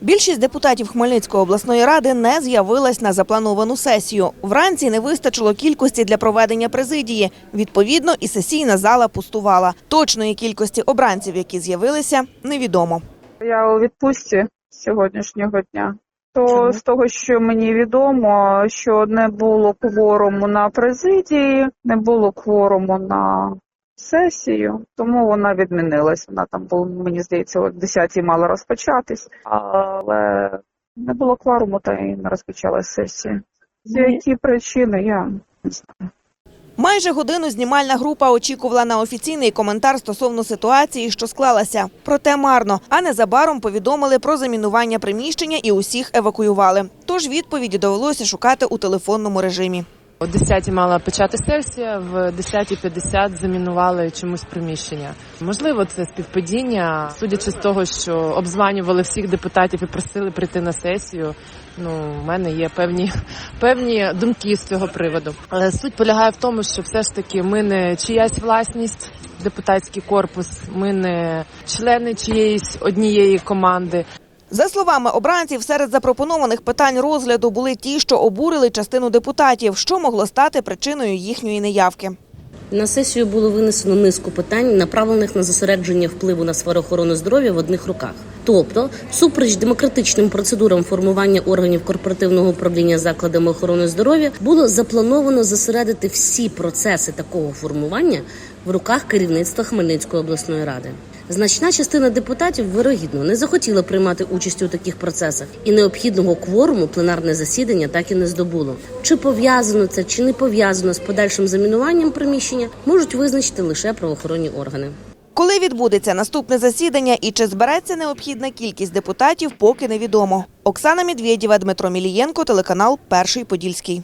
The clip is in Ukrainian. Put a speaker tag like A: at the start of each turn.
A: Більшість депутатів Хмельницької обласної ради не з'явилась на заплановану сесію. Вранці не вистачило кількості для проведення президії. Відповідно, і сесійна зала пустувала. Точної кількості обранців, які з'явилися, невідомо.
B: Я у відпустці сьогоднішнього дня. То
A: Чому?
B: з того, що мені відомо, що не було кворуму на президії, не було кворуму на сесію, тому вона відмінилась. Вона там була, мені здається, о 10 мала розпочатись, але не було кворуму, та й не розпочалась сесія. З які причини я не знаю.
A: Майже годину знімальна група очікувала на офіційний коментар стосовно ситуації, що склалася. Проте марно. А незабаром повідомили про замінування приміщення і усіх евакуювали. Тож відповіді довелося шукати у телефонному режимі.
C: О 10 мала почати сесія, в 10.50 замінували чомусь приміщення. Можливо, це співпадіння, судячи з того, що обзванювали всіх депутатів і просили прийти на сесію. Ну, у мене є певні певні думки з цього приводу. Але суть полягає в тому, що все ж таки ми не чиясь власність, депутатський корпус, ми не члени чиєїсь однієї команди.
A: За словами обранців, серед запропонованих питань розгляду були ті, що обурили частину депутатів, що могло стати причиною їхньої неявки.
D: На сесію було винесено низку питань, направлених на зосередження впливу на сферу охорони здоров'я в одних руках. Тобто, всупереч демократичним процедурам формування органів корпоративного управління закладами охорони здоров'я, було заплановано зосередити всі процеси такого формування в руках керівництва Хмельницької обласної ради. Значна частина депутатів вирогідно не захотіла приймати участь у таких процесах, і необхідного кворуму пленарне засідання так і не здобуло. Чи пов'язано це, чи не пов'язано з подальшим замінуванням приміщення, можуть визначити лише правоохоронні органи.
A: Коли відбудеться наступне засідання і чи збереться необхідна кількість депутатів, поки невідомо. Оксана Медведєва, Дмитро Мілієнко, телеканал Перший Подільський.